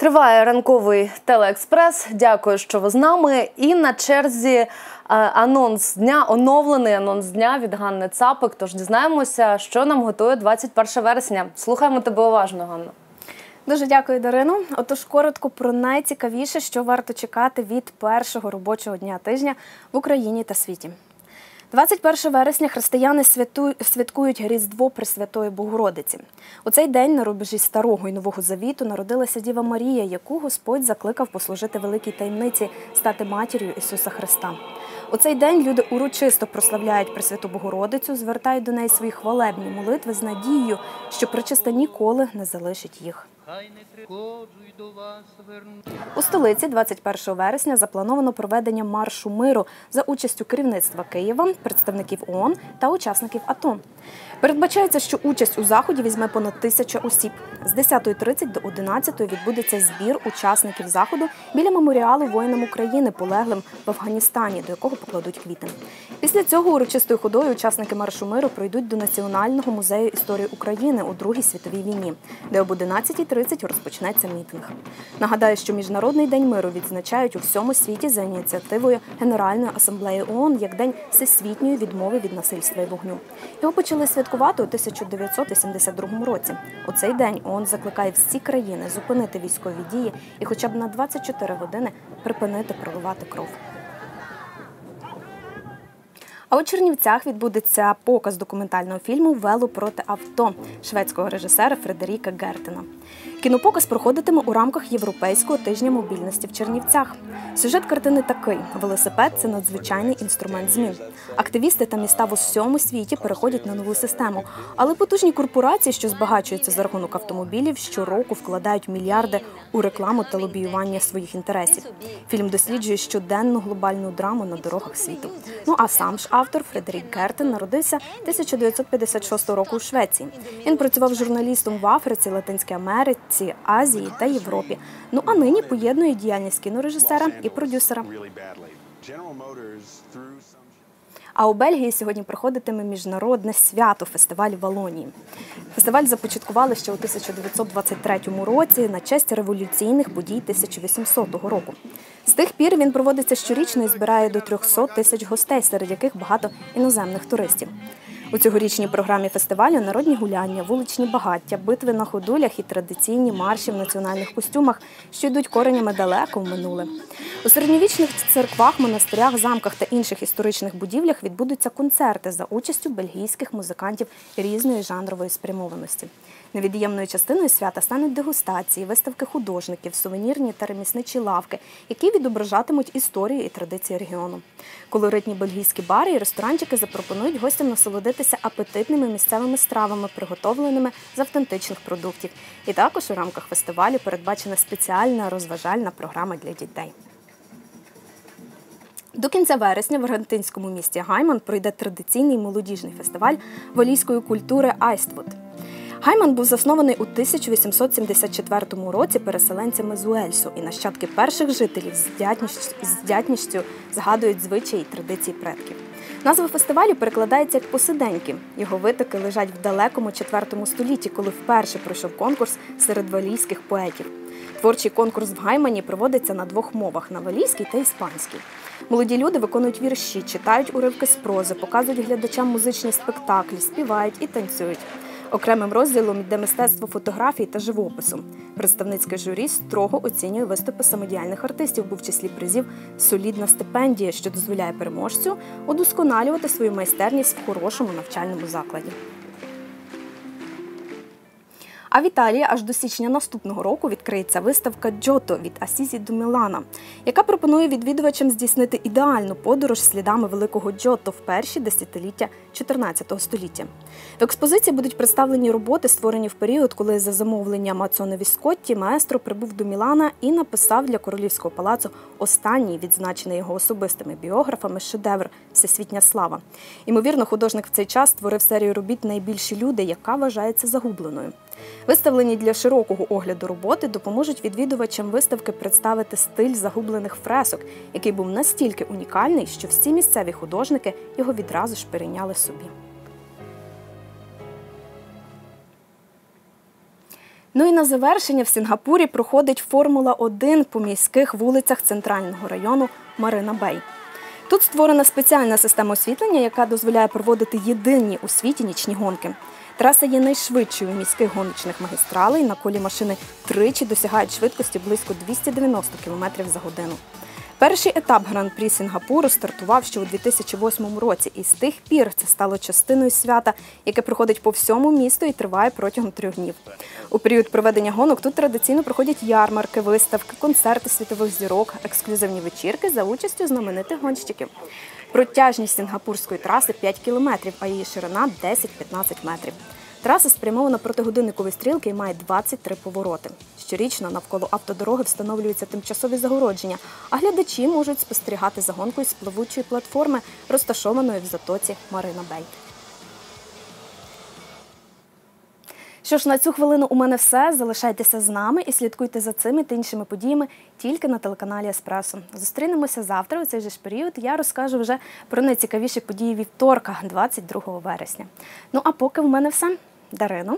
Триває ранковий телеекспрес. Дякую, що ви з нами. І на черзі е, анонс дня, оновлений анонс дня від Ганни Цапик. Тож дізнаємося, що нам готує 21 вересня. Слухаємо тебе уважно, Ганна. Дуже дякую, Дарину. Отож, коротко про найцікавіше, що варто чекати від першого робочого дня тижня в Україні та світі. 21 вересня християни святкують Різдво Пресвятої Богородиці. У цей день на рубежі Старого і Нового Завіту народилася Діва Марія, яку Господь закликав послужити великій таємниці, стати матір'ю Ісуса Христа. У цей день люди урочисто прославляють Пресвяту Богородицю, звертають до неї свої хвалебні молитви з надією, що причиста ніколи не залишить їх. У столиці 21 вересня заплановано проведення маршу миру за участю керівництва Києва, представників ООН та учасників АТО. Передбачається, що участь у заході візьме понад тисяча осіб. З 10.30 до 11.00 відбудеться збір учасників заходу біля меморіалу воїнам України, полеглим в Афганістані, до якого покладуть квіти. Після цього урочистою ходою учасники маршу миру пройдуть до Національного музею історії України у Другій світовій війні, де об 11.30 розпочнеться мітинг. Нагадаю, що Міжнародний день миру відзначають у всьому світі за ініціативою Генеральної асамблеї ООН як день всесвітньої відмови від насильства і вогню. Його почали святкувати у 1982 році. У цей день ООН закликає всі країни зупинити військові дії і, хоча б на 24 години, припинити проливати кров. А у Чернівцях відбудеться показ документального фільму Вело проти авто шведського режисера Фредеріка Гертена. Кінопоказ проходитиме у рамках Європейського тижня мобільності в Чернівцях. Сюжет картини такий: велосипед це надзвичайний інструмент змін. Активісти та міста в усьому світі переходять на нову систему, але потужні корпорації, що збагачуються за рахунок автомобілів, щороку вкладають мільярди у рекламу та лобіювання своїх інтересів. Фільм досліджує щоденну глобальну драму на дорогах світу. Ну а сам ж автор Фредерік Гертен народився 1956 року у Швеції. Він працював журналістом в Африці, Латинській Америці, Азії та Європі. Ну а нині поєднує діяльність кінорежисера і продюсера. А у Бельгії сьогодні проходитиме міжнародне свято фестиваль Валонії. Фестиваль започаткували ще у 1923 році на честь революційних подій 1800 року. З тих пір він проводиться щорічно і збирає до 300 тисяч гостей, серед яких багато іноземних туристів. У цьогорічній програмі фестивалю народні гуляння, вуличні багаття, битви на ходулях і традиційні марші в національних костюмах, що йдуть коренями далеко в минуле. У середньовічних церквах, монастирях, замках та інших історичних будівлях відбудуться концерти за участю бельгійських музикантів різної жанрової спрямованості. Невід'ємною частиною свята стануть дегустації, виставки художників, сувенірні та ремісничі лавки, які відображатимуть історію і традиції регіону. Колоритні бельгійські бари і ресторанчики запропонують гостям насолодитися апетитними місцевими стравами, приготовленими з автентичних продуктів. І також у рамках фестивалю передбачена спеціальна розважальна програма для дітей. До кінця вересня в аргентинському місті Гайман пройде традиційний молодіжний фестиваль волійської культури Айствуд. Гайман був заснований у 1874 році переселенцями з Уельсу, і нащадки перших жителів з дятністю згадують звичаї і традиції предків. Назва фестивалю перекладається як посиденьки. Його витоки лежать в далекому четвертому столітті, коли вперше пройшов конкурс серед валійських поетів. Творчий конкурс в Гаймані проводиться на двох мовах на валійській та іспанській. Молоді люди виконують вірші, читають уривки з прози, показують глядачам музичні спектаклі, співають і танцюють. Окремим розділом йде мистецтво фотографії та живопису. Представницьке журі строго оцінює виступи самодіяльних артистів, бо в числі призів солідна стипендія, що дозволяє переможцю удосконалювати свою майстерність в хорошому навчальному закладі. А в Італії аж до січня наступного року відкриється виставка Джото від Асізі до Мілана, яка пропонує відвідувачам здійснити ідеальну подорож слідами великого Джото в перші десятиліття 14 століття. В експозиції будуть представлені роботи, створені в період, коли за замовленням Мацонові Скотті маестро прибув до Мілана і написав для королівського палацу останній, відзначений його особистими біографами, шедевр Всесвітня слава. Ймовірно, художник в цей час створив серію робіт найбільші люди, яка вважається загубленою. Виставлені для широкого огляду роботи допоможуть відвідувачам виставки представити стиль загублених фресок, який був настільки унікальний, що всі місцеві художники його відразу ж перейняли собі. Ну і на завершення в Сінгапурі проходить Формула 1 по міських вулицях центрального району Марина Бей. Тут створена спеціальна система освітлення, яка дозволяє проводити єдині у світі нічні гонки. Траса є найшвидшою у міських гоночних магістралей. На колі машини тричі досягають швидкості близько 290 км за годину. Перший етап гран-прі Сінгапуру стартував ще у 2008 році, і з тих пір це стало частиною свята, яке проходить по всьому місту і триває протягом трьох днів. У період проведення гонок тут традиційно проходять ярмарки, виставки, концерти світових зірок, ексклюзивні вечірки за участю знаменитих гонщиків. Протяжність сінгапурської траси 5 кілометрів, а її ширина 10-15 метрів. Траса спрямована проти годинникової стрілки і має 23 повороти. Щорічно навколо автодороги встановлюються тимчасові загородження, а глядачі можуть спостерігати за гонкою з плавучої платформи, розташованої в затоці Марина Бей. Що ж, на цю хвилину у мене все. Залишайтеся з нами і слідкуйте за цими та іншими подіями тільки на телеканалі Еспресо. Зустрінемося завтра у цей же ж період. Я розкажу вже про найцікавіші події вівторка, 22 вересня. Ну а поки в мене все. Дарино.